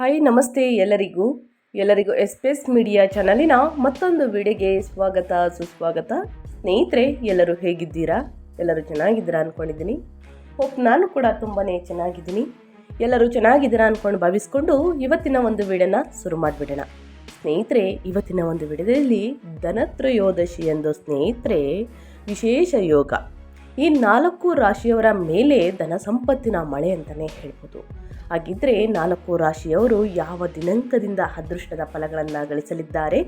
Hi ನಮಸ್ತೆ ಎಲ್ಲರಿಗೂ. ಎಲ್ಲರಿಗೂ ಎಸ್ಪೆಸ್ ಮೀಡಿಯಾ ಚಾನಲಿನ ಮತ್ತೊಂದು ವಿಡಿಯೋಗೆ ಸ್ವಾಗತ, ಸುಸ್ವಾಗತ. ಸ್ನೇಹಿತರೆ, ಎಲ್ಲರೂ ಹೇಗಿದ್ದೀರಾ? ಎಲ್ಲರೂ ಚೆನ್ನಾಗಿದ್ದೀರಾ ಅಂದ್ಕೊಂಡಿದ್ದೀನಿ ಹೋಪ್ ನಾನು ಕೂಡ ತುಂಬಾ ಚೆನ್ನಾಗಿದ್ದೀನಿ. ಎಲ್ಲರೂ ಚೆನ್ನಾಗಿದ್ದೀರಾ ಅಂದ್ಕೊಂಡು ಭಾವಿಸ್ಕೊಂಡು ಇವತ್ತಿನ ಒಂದು ವಿಡಿಯೋನ ಶುರು ಮಾಡಿಬಿಡೋಣ. ಸ್ನೇಹಿತರೆ, ಇವತ್ತಿನ ಒಂದು ವಿಡಿಯೋದಲ್ಲಿ ಧನತ್ರಯೋದಶಿ ಎಂದು ಸ್ನೇಹಿತರೆ, ವಿಶೇಷ ಯೋಗ. ಈ ನಾಲ್ಕು ರಾಶಿಯವರ ಮೇಲೆ ಧನ ಸಂಪತ್ತಿನ ಮಳೆ ಅಂತಲೇ ಹೇಳ್ಬೋದು. ಹಾಗಿದ್ರೆ ನಾಲ್ಕು ರಾಶಿಯವರು ಯಾವ ದಿನಾಂಕದಿಂದ ಅದೃಷ್ಟದ ಫಲಗಳನ್ನು ಗಳಿಸಲಿದ್ದಾರೆ?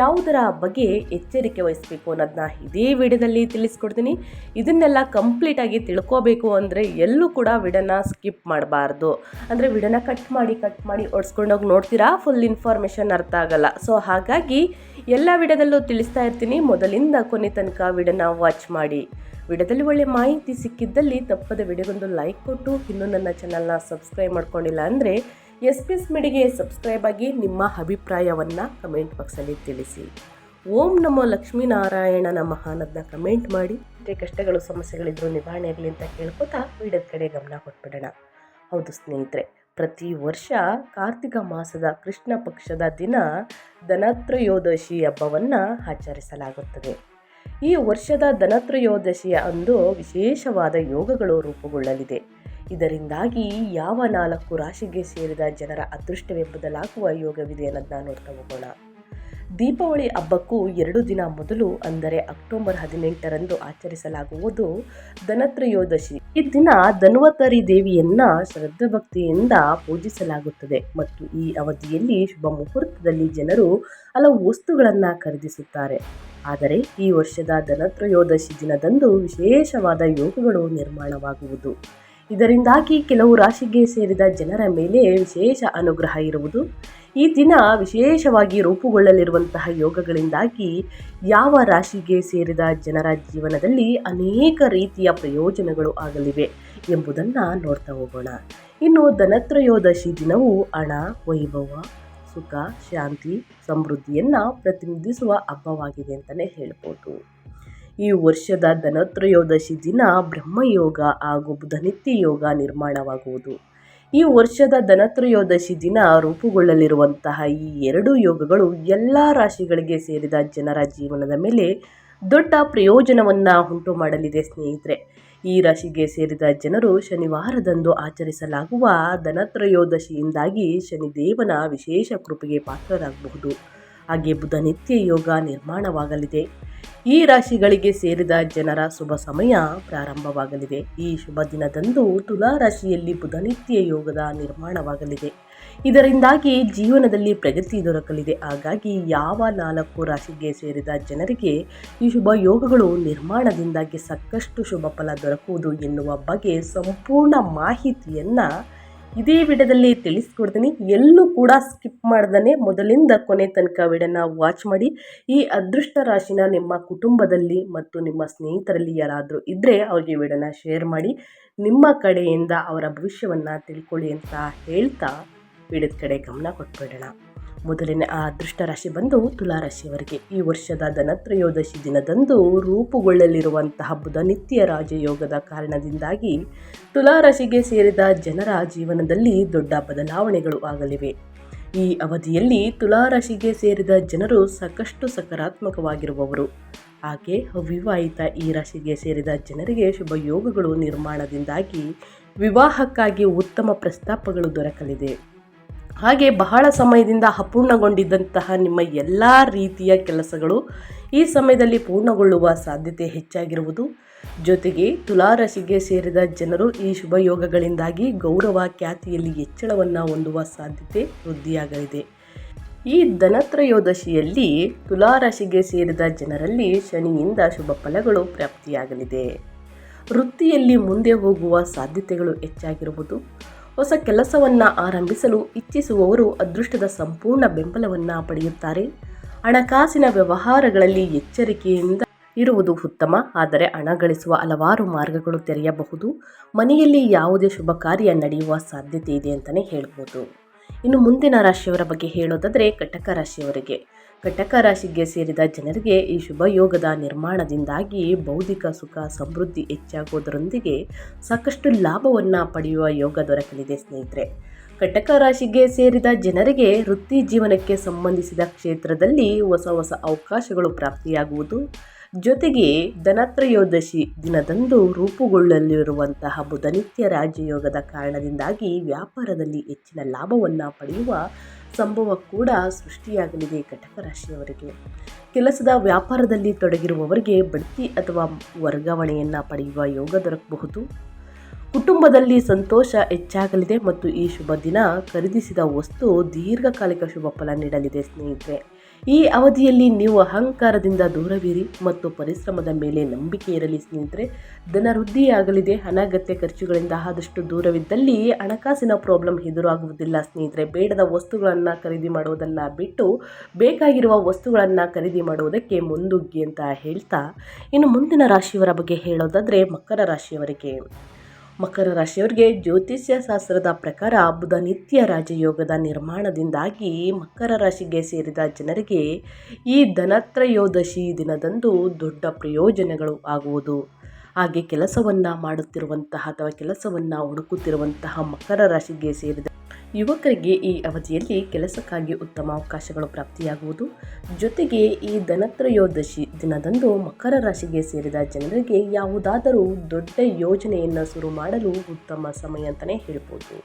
ಯಾವುದರ ಬಗ್ಗೆ ಎಚ್ಚರಿಕೆ ವಹಿಸಬೇಕು ಅನ್ನೋದನ್ನ ಇದೇ ವಿಡಿಯೋದಲ್ಲಿ ತಿಳಿಸ್ಕೊಡ್ತೀನಿ. ಇದನ್ನೆಲ್ಲ ಕಂಪ್ಲೀಟಾಗಿ ತಿಳ್ಕೋಬೇಕು ಅಂದರೆ ಎಲ್ಲೂ ಕೂಡ ವಿಡನ್ನು ಸ್ಕಿಪ್ ಮಾಡಬಾರ್ದು. ಅಂದರೆ ವಿಡನ್ನ ಕಟ್ ಮಾಡಿ ಕಟ್ ಮಾಡಿ ಓಡಿಸ್ಕೊಂಡೋಗಿ ನೋಡ್ತೀರಾ? ಫುಲ್ ಇನ್ಫಾರ್ಮೇಷನ್ ಅರ್ಥ ಆಗಲ್ಲ. ಸೊ ಹಾಗಾಗಿ ಎಲ್ಲ ವಿಡಿಯೋದಲ್ಲೂ ತಿಳಿಸ್ತಾ ಇರ್ತೀನಿ. ಮೊದಲಿಂದ ಕೊನೆ ತನಕ ವಿಡನ ವಾಚ್ ಮಾಡಿ. ವಿಡಿಯೋದಲ್ಲಿ ಒಳ್ಳೆ ಮಾಹಿತಿ ಸಿಕ್ಕಿದ್ದಲ್ಲಿ ತಪ್ಪದ ವಿಡಿಯೋಗೊಂದು ಲೈಕ್ ಕೊಟ್ಟು ಇನ್ನೂ ನನ್ನ ಚಾನಲ್ನ ಸಬ್ಸ್ಕ್ರೈಬ್ ಮಾಡ್ಕೊಂಡಿಲ್ಲ ಅಂದರೆ ಎಸ್ ಪಿ ಎಸ್ ಮಿಡಿಗೆ ಸಬ್ಸ್ಕ್ರೈಬ್ ಆಗಿ ನಿಮ್ಮ ಅಭಿಪ್ರಾಯವನ್ನು ಕಮೆಂಟ್ ಬಾಕ್ಸಲ್ಲಿ ತಿಳಿಸಿ. ಓಂ ನಮೋ ಲಕ್ಷ್ಮೀನಾರಾಯಣನ ನಮಃ ಅನ್ನೋದನ್ನ ಕಮೆಂಟ್ ಮಾಡಿ. ಮತ್ತೆ ಕಷ್ಟಗಳು, ಸಮಸ್ಯೆಗಳಿದ್ರು ನಿವಾರಣೆ ಆಗಲಿ ಅಂತ ಕೇಳ್ಕೊತಾ ವಿಡಿಯೋದ ಕಡೆ ಗಮನ ಕೊಟ್ಬಿಡೋಣ. ಹೌದು ಸ್ನೇಹಿತರೆ, ಪ್ರತಿ ವರ್ಷ ಕಾರ್ತಿಕ ಮಾಸದ ಕೃಷ್ಣ ಪಕ್ಷದ ದಿನ ಧನತ್ರಯೋದಶಿ ಹಬ್ಬವನ್ನು ಆಚರಿಸಲಾಗುತ್ತದೆ. ಈ ವರ್ಷದ ಧನತ್ರಯೋದಶಿಯ ಅಂದು ವಿಶೇಷವಾದ ಯೋಗಗಳು ರೂಪುಗೊಳ್ಳಲಿದೆ. ಇದರಿಂದಾಗಿ ಯಾವ ನಾಲ್ಕು ರಾಶಿಗೆ ಸೇರಿದ ಜನರ ಅದೃಷ್ಟವೇ ಬದಲಾಗುವ ಯೋಗವಿದೆ ಅನ್ನೋದನ್ನ ನೋಡ್ತಾ ಹೋಗೋಣ. ದೀಪಾವಳಿ ಹಬ್ಬಕ್ಕೂ ಎರಡು ದಿನ ಮೊದಲು, ಅಂದರೆ ಅಕ್ಟೋಬರ್ ಹದಿನೆಂಟರಂದು ಆಚರಿಸಲಾಗುವುದು ಧನತ್ರಯೋದಶಿ. ಈ ದಿನ ಧನ್ವತರಿ ದೇವಿಯನ್ನ ಶ್ರದ್ಧಾಭಕ್ತಿಯಿಂದ ಪೂಜಿಸಲಾಗುತ್ತದೆ ಮತ್ತು ಈ ಅವಧಿಯಲ್ಲಿ ಶುಭ ಮುಹೂರ್ತದಲ್ಲಿ ಜನರು ಹಲವು ವಸ್ತುಗಳನ್ನು ಖರೀದಿಸುತ್ತಾರೆ. ಆದರೆ ಈ ವರ್ಷದ ಧನತ್ರಯೋದಶಿ ದಿನದಂದು ವಿಶೇಷವಾದ ಯೋಗಗಳು ನಿರ್ಮಾಣವಾಗುವುದು. ಇದರಿಂದಾಗಿ ಕೆಲವು ರಾಶಿಗೆ ಸೇರಿದ ಜನರ ಮೇಲೆ ವಿಶೇಷ ಅನುಗ್ರಹ ಇರುವುದು. ಈ ದಿನ ವಿಶೇಷವಾಗಿ ರೂಪುಗೊಳ್ಳಲಿರುವಂತಹ ಯೋಗಗಳಿಂದಾಗಿ ಯಾವ ರಾಶಿಗೆ ಸೇರಿದ ಜನರ ಜೀವನದಲ್ಲಿ ಅನೇಕ ರೀತಿಯ ಪ್ರಯೋಜನಗಳು ಆಗಲಿವೆ ಎಂಬುದನ್ನು ನೋಡ್ತಾ ಹೋಗೋಣ. ಇನ್ನು ಧನತ್ರಯೋದಶಿ ದಿನವು ಹಣ, ವೈಭವ, ಸುಖ, ಶಾಂತಿ, ಸಮೃದ್ಧಿಯನ್ನು ಪ್ರತಿನಿಧಿಸುವ ಹಬ್ಬವಾಗಿದೆ ಅಂತಲೇ ಹೇಳ್ಬೋದು. ಈ ವರ್ಷದ ಧನತ್ರಯೋದಶಿ ದಿನ ಬ್ರಹ್ಮಯೋಗ ಹಾಗೂ ಧನಿತ್ಯ ಯೋಗ ನಿರ್ಮಾಣವಾಗುವುದು. ಈ ವರ್ಷದ ಧನತ್ರಯೋದಶಿ ದಿನ ರೂಪುಗೊಳ್ಳಲಿರುವಂತಹ ಈ ಎರಡು ಯೋಗಗಳು ಎಲ್ಲ ರಾಶಿಗಳಿಗೆ ಸೇರಿದ ಜನರ ಜೀವನದ ಮೇಲೆ ದೊಡ್ಡ ಪ್ರಯೋಜನವನ್ನು ಉಂಟು ಮಾಡಲಿದೆ ಸ್ನೇಹಿತರೆ. ಈ ರಾಶಿಗೆ ಸೇರಿದ ಜನರು ಶನಿವಾರದಂದು ಆಚರಿಸಲಾಗುವ ಧನತ್ರಯೋದಶಿಯಿಂದಾಗಿ ಶನಿದೇವನ ವಿಶೇಷ ಕೃಪೆಗೆ ಪಾತ್ರರಾಗಬಹುದು. ಹಾಗೆ ಬುಧನಿತ್ಯ ಯೋಗ ನಿರ್ಮಾಣವಾಗಲಿದೆ. ಈ ರಾಶಿಗಳಿಗೆ ಸೇರಿದ ಜನರ ಶುಭ ಸಮಯ ಪ್ರಾರಂಭವಾಗಲಿದೆ. ಈ ಶುಭ ದಿನದಂದು ತುಲಾ ರಾಶಿಯಲ್ಲಿ ಬುಧನಿತ್ಯ ಯೋಗದ ನಿರ್ಮಾಣವಾಗಲಿದೆ. ಇದರಿಂದಾಗಿ ಜೀವನದಲ್ಲಿ ಪ್ರಗತಿ ದೊರಕಲಿದೆ. ಹಾಗಾಗಿ ಯಾವ ನಾಲ್ಕು ರಾಶಿಗೆ ಸೇರಿದ ಜನರಿಗೆ ಈ ಶುಭ ಯೋಗಗಳು ನಿರ್ಮಾಣದಿಂದಾಗಿ ಸಾಕಷ್ಟು ಶುಭ ಫಲ ದೊರಕುವುದು ಎನ್ನುವ ಬಗ್ಗೆ ಸಂಪೂರ್ಣ ಮಾಹಿತಿಯನ್ನು ಇದೇ ವಿಡಿಯೋದಲ್ಲಿ ತಿಳಿಸ್ಕೊಡ್ತೀನಿ. ಎಲ್ಲೂ ಕೂಡ ಸ್ಕಿಪ್ ಮಾಡ್ದೇ ಮೊದಲಿಂದ ಕೊನೆ ತನಕ ವಿಡಿಯೋನ ವಾಚ್ ಮಾಡಿ. ಈ ಅದೃಷ್ಟ ರಾಶಿನ ನಿಮ್ಮ ಕುಟುಂಬದಲ್ಲಿ ಮತ್ತು ನಿಮ್ಮ ಸ್ನೇಹಿತರಲ್ಲಿ ಯಾರಾದರೂ ಇದ್ದರೆ ಅವ್ರಿಗೆ ವಿಡಿಯೋನ ಶೇರ್ ಮಾಡಿ. ನಿಮ್ಮ ಕಡೆಯಿಂದ ಅವರ ಭವಿಷ್ಯವನ್ನು ತಿಳ್ಕೊಳ್ಳಿ ಅಂತ ಹೇಳ್ತಾ ವಿಡಿಯೋದ ಕಡೆ ಗಮನ ಕೊಟ್ಬಿಡೋಣ. ಮೊದಲನೇ ಆ ಅದೃಷ್ಟ ರಾಶಿ ಬಂದು ತುಲಾರಾಶಿಯವರಿಗೆ. ಈ ವರ್ಷದ ಧನತ್ರಯೋದಶಿ ದಿನದಂದು ರೂಪುಗೊಳ್ಳಲಿರುವಂತಹ ಬುಧನಿತ್ಯ ರಾಜಯೋಗದ ಕಾರಣದಿಂದಾಗಿ ತುಲಾರಾಶಿಗೆ ಸೇರಿದ ಜನರ ಜೀವನದಲ್ಲಿ ದೊಡ್ಡ ಬದಲಾವಣೆಗಳು ಆಗಲಿವೆ. ಈ ಅವಧಿಯಲ್ಲಿ ತುಲಾರಾಶಿಗೆ ಸೇರಿದ ಜನರು ಸಾಕಷ್ಟು ಸಕಾರಾತ್ಮಕವಾಗಿರುವವರು. ಹಾಗೆ ಅವಿವಾಹಿತ ಈ ರಾಶಿಗೆ ಸೇರಿದ ಜನರಿಗೆ ಶುಭ ಯೋಗಗಳು ನಿರ್ಮಾಣದಿಂದಾಗಿ ವಿವಾಹಕ್ಕಾಗಿ ಉತ್ತಮ ಪ್ರಸ್ತಾಪಗಳು ದೊರಕಲಿದೆ. ಹಾಗೆ ಬಹಳ ಸಮಯದಿಂದ ಅಪೂರ್ಣಗೊಂಡಿದ್ದಂತಹ ನಿಮ್ಮ ಎಲ್ಲ ರೀತಿಯ ಕೆಲಸಗಳು ಈ ಸಮಯದಲ್ಲಿ ಪೂರ್ಣಗೊಳ್ಳುವ ಸಾಧ್ಯತೆ ಹೆಚ್ಚಾಗಿರುವುದು. ಜೊತೆಗೆ ತುಲಾರಾಶಿಗೆ ಸೇರಿದ ಜನರು ಈ ಶುಭ ಯೋಗಗಳಿಂದಾಗಿ ಗೌರವ ಖ್ಯಾತಿಯಲ್ಲಿ ಹೆಚ್ಚಳವನ್ನು ಹೊಂದುವ ಸಾಧ್ಯತೆ ವೃದ್ಧಿಯಾಗಲಿದೆ. ಈ ಧನತ್ರಯೋದಶಿಯಲ್ಲಿ ತುಲಾರಾಶಿಗೆ ಸೇರಿದ ಜನರಲ್ಲಿ ಶನಿಯಿಂದ ಶುಭ ಫಲಗಳು ಪ್ರಾಪ್ತಿಯಾಗಲಿದೆ. ವೃತ್ತಿಯಲ್ಲಿ ಮುಂದೆ ಹೋಗುವ ಸಾಧ್ಯತೆಗಳು ಹೆಚ್ಚಾಗಿರುವುದು. ಹೊಸ ಕೆಲಸವನ್ನು ಆರಂಭಿಸಲು ಇಚ್ಛಿಸುವವರು ಅದೃಷ್ಟದ ಸಂಪೂರ್ಣ ಬೆಂಬಲವನ್ನು ಪಡೆಯುತ್ತಾರೆ. ಹಣಕಾಸಿನ ವ್ಯವಹಾರಗಳಲ್ಲಿ ಎಚ್ಚರಿಕೆಯಿಂದ ಇರುವುದು ಉತ್ತಮ. ಆದರೆ ಹಣ ಗಳಿಸುವ ಹಲವಾರು ಮಾರ್ಗಗಳು ತೆರೆಯಬಹುದು. ಮನೆಯಲ್ಲಿ ಯಾವುದೇ ಶುಭ ಕಾರ್ಯ ನಡೆಯುವ ಸಾಧ್ಯತೆ ಇದೆ ಅಂತಲೇ ಹೇಳ್ಬೋದು. ಇನ್ನು ಮುಂದಿನ ರಾಶಿಯವರ ಬಗ್ಗೆ ಹೇಳೋದಾದರೆ, ಕಟಕ ರಾಶಿಯವರಿಗೆ. ಕಟಕ ರಾಶಿಗೆ ಸೇರಿದ ಜನರಿಗೆ ಈ ಶುಭ ಯೋಗದ ನಿರ್ಮಾಣದಿಂದಾಗಿ ಬೌದ್ಧಿಕ ಸುಖ, ಸಮೃದ್ಧಿ ಹೆಚ್ಚಾಗುವುದರೊಂದಿಗೆ ಸಾಕಷ್ಟು ಲಾಭವನ್ನು ಪಡೆಯುವ ಯೋಗ ದೊರಕಲಿದೆ ಸ್ನೇಹಿತರೆ. ಕಟಕ ರಾಶಿಗೆ ಸೇರಿದ ಜನರಿಗೆ ವೃತ್ತಿ ಜೀವನಕ್ಕೆ ಸಂಬಂಧಿಸಿದ ಕ್ಷೇತ್ರದಲ್ಲಿ ಹೊಸ ಹೊಸ ಅವಕಾಶಗಳು ಪ್ರಾಪ್ತಿಯಾಗುವುದು ಜೊತೆಗೆ ಧನತ್ರಯೋದಶಿ ದಿನದಂದು ರೂಪುಗೊಳ್ಳಲಿರುವಂತಹ ಬುಧನಿತ್ಯ ರಾಜಯೋಗದ ಕಾರಣದಿಂದಾಗಿ ವ್ಯಾಪಾರದಲ್ಲಿ ಹೆಚ್ಚಿನ ಲಾಭವನ್ನು ಪಡೆಯುವ ಸಂಭವ ಕೂಡ ಸೃಷ್ಟಿಯಾಗಲಿದೆ ಕಟಕ ರಾಶಿಯವರಿಗೆ. ಕೆಲಸದ ವ್ಯಾಪಾರದಲ್ಲಿ ತೊಡಗಿರುವವರಿಗೆ ಬಡ್ತಿ ಅಥವಾ ವರ್ಗಾವಣೆಯನ್ನು ಪಡೆಯುವ ಯೋಗ ದೊರಕಬಹುದು. ಕುಟುಂಬದಲ್ಲಿ ಸಂತೋಷ ಹೆಚ್ಚಾಗಲಿದೆ ಮತ್ತು ಈ ಶುಭ ದಿನ ಖರೀದಿಸಿದ ವಸ್ತು ದೀರ್ಘಕಾಲಿಕ ಶುಭ ಫಲ ನೀಡಲಿದೆ ಸ್ನೇಹಿತರೆ. ಈ ಅವಧಿಯಲ್ಲಿ ನೀವು ಅಹಂಕಾರದಿಂದ ದೂರವಿರಿ ಮತ್ತು ಪರಿಶ್ರಮದ ಮೇಲೆ ನಂಬಿಕೆ ಇರಲಿ ಸ್ನೇಹಿತರೆ. ಧನ ವೃದ್ಧಿಯಾಗಲಿದೆ, ಅನಗತ್ಯ ಖರ್ಚುಗಳಿಂದ ಆದಷ್ಟು ದೂರವಿದ್ದಲ್ಲಿ ಹಣಕಾಸಿನ ಪ್ರಾಬ್ಲಮ್ ಎದುರಾಗುವುದಿಲ್ಲ ಸ್ನೇಹಿತರೆ. ಬೇಡದ ವಸ್ತುಗಳನ್ನು ಖರೀದಿ ಮಾಡುವುದನ್ನು ಬಿಟ್ಟು ಬೇಕಾಗಿರುವ ವಸ್ತುಗಳನ್ನು ಖರೀದಿ ಮಾಡುವುದಕ್ಕೆ ಮುಂದುಗ್ಗಿ ಅಂತ ಹೇಳ್ತಾ ಇನ್ನು ಮುಂದಿನ ರಾಶಿಯವರ ಬಗ್ಗೆ ಹೇಳೋದಾದರೆ ಮಕರ ರಾಶಿಯವರಿಗೆ. ಮಕರ ರಾಶಿಯವರಿಗೆ ಜ್ಯೋತಿಷ್ಯ ಶಾಸ್ತ್ರದ ಪ್ರಕಾರ ಬುಧ ನಿತ್ಯ ರಾಜಯೋಗದ ನಿರ್ಮಾಣದಿಂದಾಗಿ ಮಕರ ರಾಶಿಗೆ ಸೇರಿದ ಜನರಿಗೆ ಈ ಧನತ್ರಯೋದಶಿ ದಿನದಂದು ದೊಡ್ಡ ಪ್ರಯೋಜನಗಳು ಆಗುವುದು. ಹಾಗೆ ಕೆಲಸವನ್ನು ಮಾಡುತ್ತಿರುವಂತಹ ಅಥವಾ ಕೆಲಸವನ್ನು ಹುಡುಕುತ್ತಿರುವಂತಹ ಮಕರ ರಾಶಿಗೆ ಸೇರಿದ ಯುವಕರಿಗೆ ಈ ಅವಧಿಯಲ್ಲಿ ಕೆಲಸಕ್ಕಾಗಿ ಉತ್ತಮ ಅವಕಾಶಗಳು ಪ್ರಾಪ್ತಿಯಾಗುವುದು. ಜೊತೆಗೆ ಈ ಧನತ್ರಯೋದಶಿ ದಿನದಂದು ಮಕರ ರಾಶಿಗೆ ಸೇರಿದ ಜನರಿಗೆ ಯಾವುದಾದರೂ ದೊಡ್ಡ ಯೋಜನೆಯನ್ನು ಶುರು ಮಾಡಲು ಉತ್ತಮ ಸಮಯ ಅಂತಲೇ ಹೇಳ್ಬೋದು.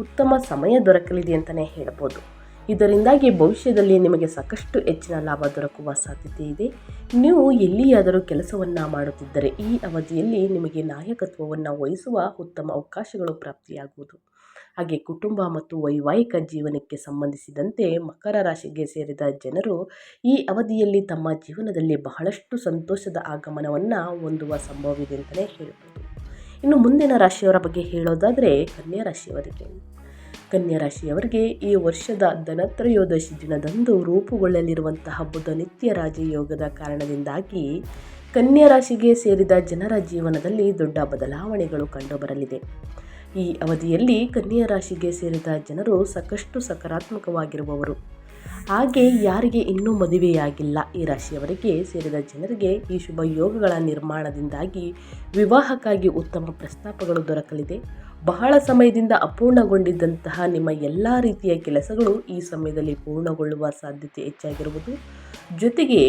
ಉತ್ತಮ ಸಮಯ ದೊರಕಲಿದೆ ಅಂತಲೇ ಹೇಳ್ಬೋದು. ಇದರಿಂದಾಗಿ ಭವಿಷ್ಯದಲ್ಲಿ ನಿಮಗೆ ಸಾಕಷ್ಟು ಹೆಚ್ಚಿನ ಲಾಭ ದೊರಕುವ ಸಾಧ್ಯತೆ ಇದೆ. ನೀವು ಎಲ್ಲಿಯಾದರೂ ಕೆಲಸವನ್ನು ಮಾಡುತ್ತಿದ್ದರೆ ಈ ಅವಧಿಯಲ್ಲಿ ನಿಮಗೆ ನಾಯಕತ್ವವನ್ನು ವಹಿಸುವ ಉತ್ತಮ ಅವಕಾಶಗಳು ಪ್ರಾಪ್ತಿಯಾಗುವುದು. ಹಾಗೆ ಕುಟುಂಬ ಮತ್ತು ವೈವಾಹಿಕ ಜೀವನಕ್ಕೆ ಸಂಬಂಧಿಸಿದಂತೆ ಮಕರ ರಾಶಿಗೆ ಸೇರಿದ ಜನರು ಈ ಅವಧಿಯಲ್ಲಿ ತಮ್ಮ ಜೀವನದಲ್ಲಿ ಬಹಳಷ್ಟು ಸಂತೋಷದ ಆಗಮನವನ್ನು ಹೊಂದುವ ಸಂಭವವಿದೆ ಅಂತಲೇ ಹೇಳ್ಬೋದು. ಇನ್ನು ಮುಂದಿನ ರಾಶಿಯವರ ಬಗ್ಗೆ ಹೇಳೋದಾದರೆ ಕನ್ಯಾ ರಾಶಿಯವರಿಗೆ. ಕನ್ಯಾ ರಾಶಿಯವರಿಗೆ ಈ ವರ್ಷದ ಧನತ್ರಯೋದಶಿ ದಿನದಂದು ರೂಪುಗೊಳ್ಳಲಿರುವಂತಹ ಬುಧ ನಿತ್ಯ ರಾಜಯೋಗದ ಕಾರಣದಿಂದಾಗಿ ಕನ್ಯಾ ರಾಶಿಗೆ ಸೇರಿದ ಜನರ ಜೀವನದಲ್ಲಿ ದೊಡ್ಡ ಬದಲಾವಣೆಗಳು ಕಂಡುಬರಲಿದೆ ಈ ಅವಧಿಯಲ್ಲಿ ಕನ್ಯಾ ರಾಶಿಗೆ ಸೇರಿದ ಜನರು ಸಾಕಷ್ಟು ಸಕಾರಾತ್ಮಕವಾಗಿರುವವರು. ಹಾಗೆ ಯಾರಿಗೆ ಇನ್ನೂ ಮದುವೆಯಾಗಿಲ್ಲ, ಈ ರಾಶಿಯವರಿಗೆ ಸೇರಿದ ಜನರಿಗೆ ಈ ಶುಭ ಯೋಗಗಳ ನಿರ್ಮಾಣದಿಂದಾಗಿ ವಿವಾಹಕ್ಕಾಗಿ ಉತ್ತಮ ಪ್ರಸ್ತಾಪಗಳು ದೊರಕಲಿದೆ. ಬಹಳ ಸಮಯದಿಂದ ಅಪೂರ್ಣಗೊಂಡಿದ್ದಂತಹ ನಿಮ್ಮ ಎಲ್ಲ ರೀತಿಯ ಕೆಲಸಗಳು ಈ ಸಮಯದಲ್ಲಿ ಪೂರ್ಣಗೊಳ್ಳುವ ಸಾಧ್ಯತೆ ಹೆಚ್ಚಾಗಿರುವುದು. ಜೊತೆಗೆ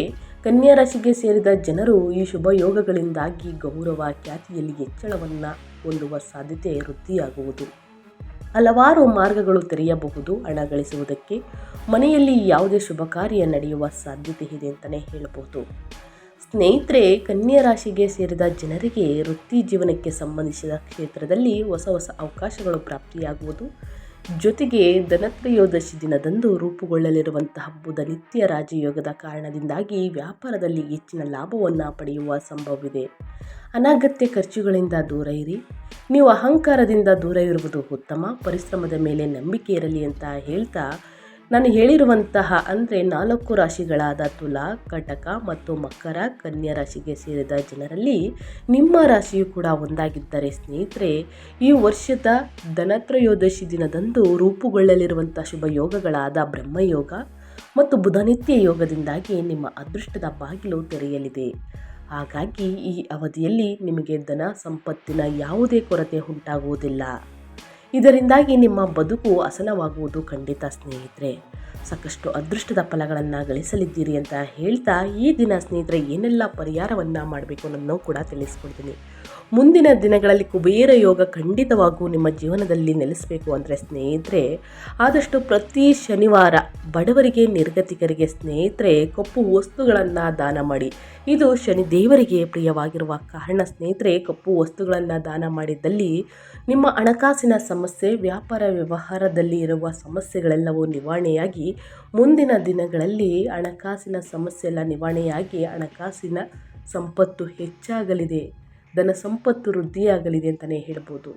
ಕನ್ಯಾ ರಾಶಿಗೆ ಸೇರಿದ ಜನರು ಈ ಶುಭ ಯೋಗಗಳಿಂದಾಗಿ ಗೌರವ, ಖ್ಯಾತಿಯಲ್ಲಿ ಹೆಚ್ಚಳವನ್ನು ಹೊಂದುವ ಸಾಧ್ಯತೆ ವೃದ್ಧಿಯಾಗುವುದು. ಹಲವಾರು ಮಾರ್ಗಗಳು ತೆರೆಯಬಹುದು ಹಣ ಗಳಿಸುವುದಕ್ಕೆ. ಮನೆಯಲ್ಲಿ ಯಾವುದೇ ಶುಭ ಕಾರ್ಯ ನಡೆಯುವ ಸಾಧ್ಯತೆ ಇದೆ ಅಂತಲೇ ಹೇಳಬಹುದು. ಸ್ನೇಹಿತರೆ, ಕನ್ಯಾ ರಾಶಿಗೆ ಸೇರಿದ ಜನರಿಗೆ ವೃತ್ತಿ ಜೀವನಕ್ಕೆ ಸಂಬಂಧಿಸಿದ ಕ್ಷೇತ್ರದಲ್ಲಿ ಹೊಸ ಹೊಸ ಅವಕಾಶಗಳು ಪ್ರಾಪ್ತಿಯಾಗುವುದು. ಜೊತೆಗೆ ಧನತ್ರಯೋದಶಿ ದಿನದಂದು ರೂಪುಗೊಳ್ಳಲಿರುವಂತಹ ಹಬ್ಬದ ನಿತ್ಯ ರಾಜಯೋಗದ ಕಾರಣದಿಂದಾಗಿ ವ್ಯಾಪಾರದಲ್ಲಿ ಹೆಚ್ಚಿನ ಲಾಭವನ್ನು ಪಡೆಯುವ ಸಂಭವವಿದೆ. ಅನಗತ್ಯ ಖರ್ಚುಗಳಿಂದ ದೂರ ಇರಿ. ನೀವು ಅಹಂಕಾರದಿಂದ ದೂರ ಇರುವುದು ಉತ್ತಮ. ಪರಿಶ್ರಮದ ಮೇಲೆ ನಂಬಿಕೆ ಇರಲಿ ಅಂತ ಹೇಳ್ತಾ ನಾನು ಹೇಳಿರುವಂತಹ ಅಂದರೆ ನಾಲ್ಕು ರಾಶಿಗಳಾದ ತುಲಾ, ಕಟಕ ಮತ್ತು ಮಕರ ಕನ್ಯಾ ರಾಶಿಗೆ ಸೇರಿದ ಜನರಲ್ಲಿ ನಿಮ್ಮ ರಾಶಿಯು ಕೂಡ ಒಂದಾಗಿದ್ದರೆ ಸ್ನೇಹಿತರೆ, ಈ ವರ್ಷದ ಧನತ್ರಯೋದಶಿ ದಿನದಂದು ರೂಪುಗೊಳ್ಳಲಿರುವಂಥ ಶುಭ ಯೋಗಗಳಾದ ಬ್ರಹ್ಮಯೋಗ ಮತ್ತು ಬುಧನಿತ್ಯ ಯೋಗದಿಂದಾಗಿ ನಿಮ್ಮ ಅದೃಷ್ಟದ ಬಾಗಿಲು ತೆರೆಯಲಿದೆ. ಹಾಗಾಗಿ ಈ ಅವಧಿಯಲ್ಲಿ ನಿಮಗೆ ಧನ ಸಂಪತ್ತಿನ ಯಾವುದೇ ಕೊರತೆ ಉಂಟಾಗುವುದಿಲ್ಲ. ಇದರಿಂದಾಗಿ ನಿಮ್ಮ ಬದುಕು ಅಸಲವಾಗುವುದು ಖಂಡಿತ ಸ್ನೇಹಿತರೆ. ಸಾಕಷ್ಟು ಅದೃಷ್ಟದ ಫಲಗಳನ್ನು ಗಳಿಸಲಿದ್ದೀರಿ ಅಂತ ಹೇಳ್ತಾ ಈ ದಿನ ಸ್ನೇಹಿತರೆ ಏನೆಲ್ಲ ಪರಿಹಾರವನ್ನು ಮಾಡಬೇಕು ಅನ್ನೋದನ್ನು ಕೂಡ ತಿಳಿಸ್ಕೊಡ್ತೀನಿ. ಮುಂದಿನ ದಿನಗಳಲ್ಲಿ ಕುಬೇರ ಯೋಗ ಖಂಡಿತವಾಗೂ ನಿಮ್ಮ ಜೀವನದಲ್ಲಿ ನೆಲೆಸಬೇಕು ಅಂದರೆ ಸ್ನೇಹಿತರೆ, ಆದಷ್ಟು ಪ್ರತಿ ಶನಿವಾರ ಬಡವರಿಗೆ, ನಿರ್ಗತಿಕರಿಗೆ ಸ್ನೇಹಿತರೆ ಕಪ್ಪು ವಸ್ತುಗಳನ್ನು ದಾನ ಮಾಡಿ. ಇದು ಶನಿ ದೇವರಿಗೆ ಪ್ರಿಯವಾಗಿರುವ ಕಾರಣ ಸ್ನೇಹಿತರೆ, ಕಪ್ಪು ವಸ್ತುಗಳನ್ನು ದಾನ ಮಾಡಿದ್ದಲ್ಲಿ ನಿಮ್ಮ ಹಣಕಾಸಿನ ಸಮಸ್ಯೆ, ವ್ಯಾಪಾರ ವ್ಯವಹಾರದಲ್ಲಿ ಇರುವ ಸಮಸ್ಯೆಗಳೆಲ್ಲವೂ ನಿವಾರಣೆಯಾಗಿ ಮುಂದಿನ ದಿನಗಳಲ್ಲಿ ಹಣಕಾಸಿನ ಸಮಸ್ಯೆ ಎಲ್ಲ ನಿವಾರಣೆಯಾಗಿ ಹಣಕಾಸಿನ ಸಂಪತ್ತು ಹೆಚ್ಚಾಗಲಿದೆ, ಧನ ಸಂಪತ್ತು ವೃದ್ಧಿಯಾಗಲಿದೆ ಅಂತಲೇ ಹೇಳ್ಬೋದು.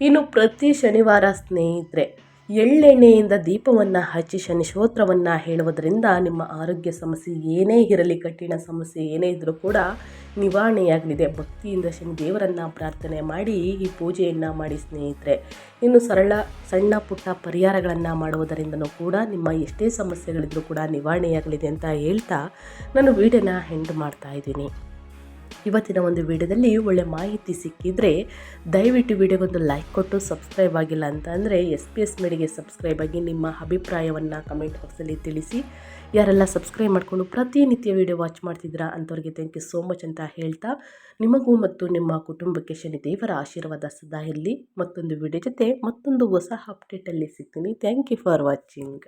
ಇನ್ನು ಪ್ರತಿ ಶನಿವಾರ ಸ್ನೇಹಿತರೆ ಎಳ್ಳೆಣ್ಣೆಯಿಂದ ದೀಪವನ್ನು ಹಚ್ಚಿ ಶನಿ ಸ್ತೋತ್ರವನ್ನು ಹೇಳುವುದರಿಂದ ನಿಮ್ಮ ಆರೋಗ್ಯ ಸಮಸ್ಯೆ ಏನೇ ಇರಲಿ, ಕಠಿಣ ಸಮಸ್ಯೆ ಏನೇ ಇದ್ದರೂ ಕೂಡ ನಿವಾರಣೆಯಾಗಲಿದೆ. ಭಕ್ತಿಯಿಂದ ಶನಿ ದೇವರನ್ನು ಪ್ರಾರ್ಥನೆ ಮಾಡಿ ಈ ಪೂಜೆಯನ್ನು ಮಾಡಿ ಸ್ನೇಹಿತರೆ. ಇನ್ನು ಸರಳ, ಸಣ್ಣ ಪುಟ್ಟ ಪರಿಹಾರಗಳನ್ನು ಮಾಡುವುದರಿಂದನೂ ಕೂಡ ನಿಮ್ಮ ಎಷ್ಟೇ ಸಮಸ್ಯೆಗಳಿದ್ರೂ ಕೂಡ ನಿವಾರಣೆಯಾಗಲಿದೆ ಅಂತ ಹೇಳ್ತಾ ನಾನು ವೀಡಿಯೋನ ಹೆಂಡ್ ಮಾಡ್ತಾ ಇದ್ದೀನಿ. ಇವತ್ತಿನ ಒಂದು ವಿಡಿಯೋದಲ್ಲಿ ಒಳ್ಳೆ ಮಾಹಿತಿ ಸಿಕ್ಕಿದ್ರೆ ದಯವಿಟ್ಟು ವಿಡಿಯೋಗೊಂದು ಲೈಕ್ ಕೊಟ್ಟು ಸಬ್ಸ್ಕ್ರೈಬ್ ಆಗಿಲ್ಲ ಅಂತ ಅಂದರೆ ಎಸ್ ಪಿ ಎಸ್ ಮೀಡಿಗೆ ಸಬ್ಸ್ಕ್ರೈಬ್ ಆಗಿ ನಿಮ್ಮ ಅಭಿಪ್ರಾಯವನ್ನು ಕಮೆಂಟ್ ಬಾಕ್ಸಲ್ಲಿ ತಿಳಿಸಿ. ಯಾರೆಲ್ಲ ಸಬ್ಸ್ಕ್ರೈಬ್ ಮಾಡಿಕೊಂಡು ಪ್ರತಿನಿತ್ಯ ವಿಡಿಯೋ ವಾಚ್ ಮಾಡ್ತಿದ್ದೀರಾ ಅಂಥವ್ರಿಗೆ ಥ್ಯಾಂಕ್ ಯು ಸೋ ಮಚ್ ಅಂತ ಹೇಳ್ತಾ ನಿಮಗೂ ಮತ್ತು ನಿಮ್ಮ ಕುಟುಂಬಕ್ಕೆ ಶನಿ ದೇವರ ಆಶೀರ್ವಾದ ಸದಾ ಇರಲಿ. ಮತ್ತೊಂದು ವಿಡಿಯೋ ಜೊತೆ ಮತ್ತೊಂದು ಹೊಸ ಅಪ್ಡೇಟಲ್ಲಿ ಸಿಗ್ತೀನಿ. Thank you for watching